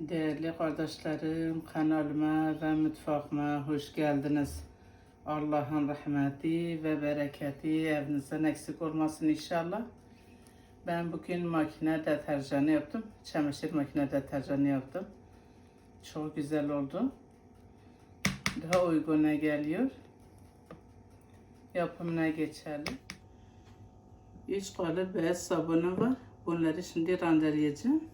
Değerli kardeşlerim, kanalıma ve mutfağıma hoş geldiniz. Allah'ın rahmeti ve bereketi evinizden eksik olmasın inşallah. Ben bugün makine deterjanı yaptım. Çamaşır makine deterjanı yaptım. Çok güzel oldu. Daha uyguna geliyor. Yapımına geçelim. 3 kalıp beyaz sabunu var. Bunları şimdi rendeleyeceğim.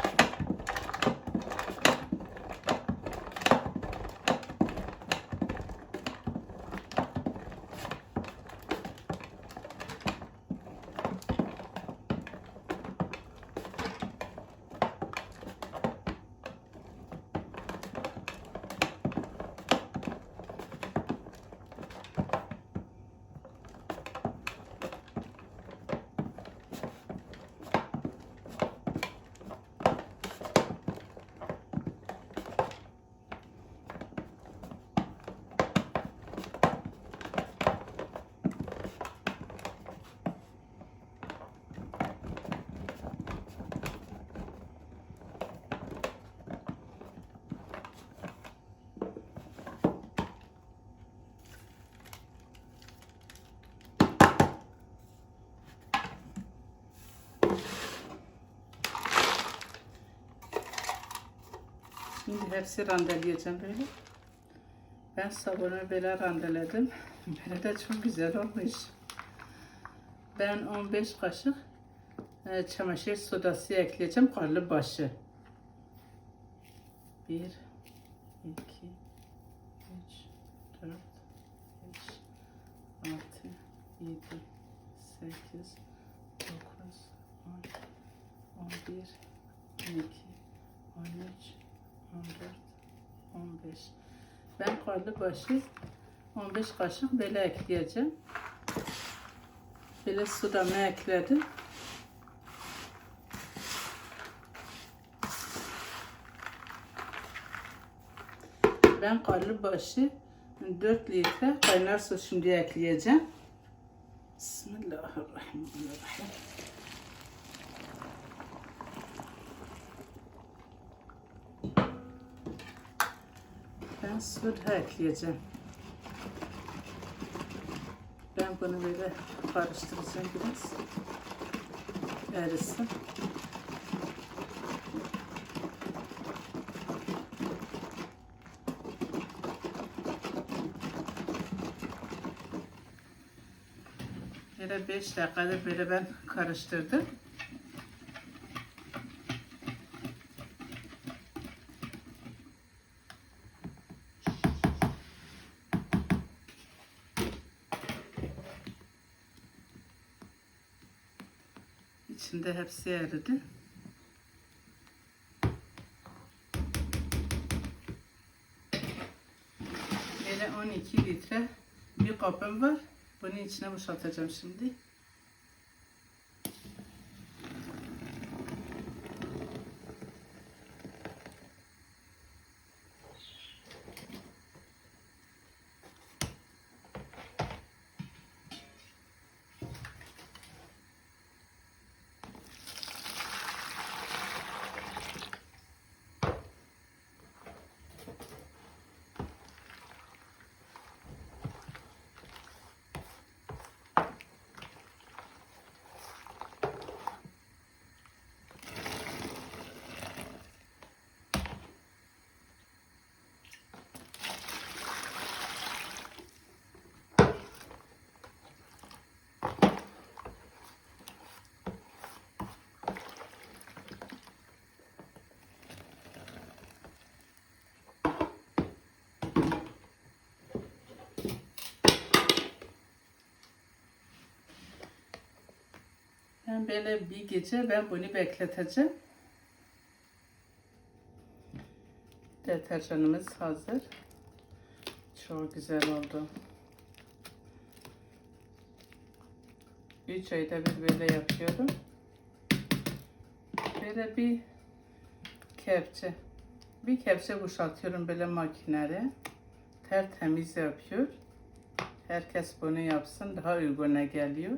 Şimdi hepsi randeleyeceğim böyle. Ben sabunu böyle randeledim. Böyle de çok güzel olmuş. Ben 15 kaşık e, çamaşır sodası ekleyeceğim karlı başı. 1 2 3 4 5 6 7 8 9 10 11 12 13 14, 15. Ben karlı başı 15 kaşık böyle ekleyeceğim. Böyle sudamı ekledim. Ben karlı başı 4 litre kaynar su şimdi ekleyeceğim. Bismillahirrahmanirrahim. Ben soda ekleyeceğim. Ben bunu böyle karıştıracağım biraz. Erisin. Böyle 5 dakikada böyle ben karıştırdım. İçinde hepsi eridi. Böyle 12 litre bir kapım var. Bunun içine boşaltacağım şimdi. Ben böyle bir gece ben bunu bekleteceğim. Deterjanımız hazır. Çok güzel oldu. 3 ayda bir böyle yapıyorum. Böyle bir kepçe. Bir kepçe boşaltıyorum böyle makinede. Tertemiz yapıyor. Herkes bunu yapsın. Daha uyguna geliyor.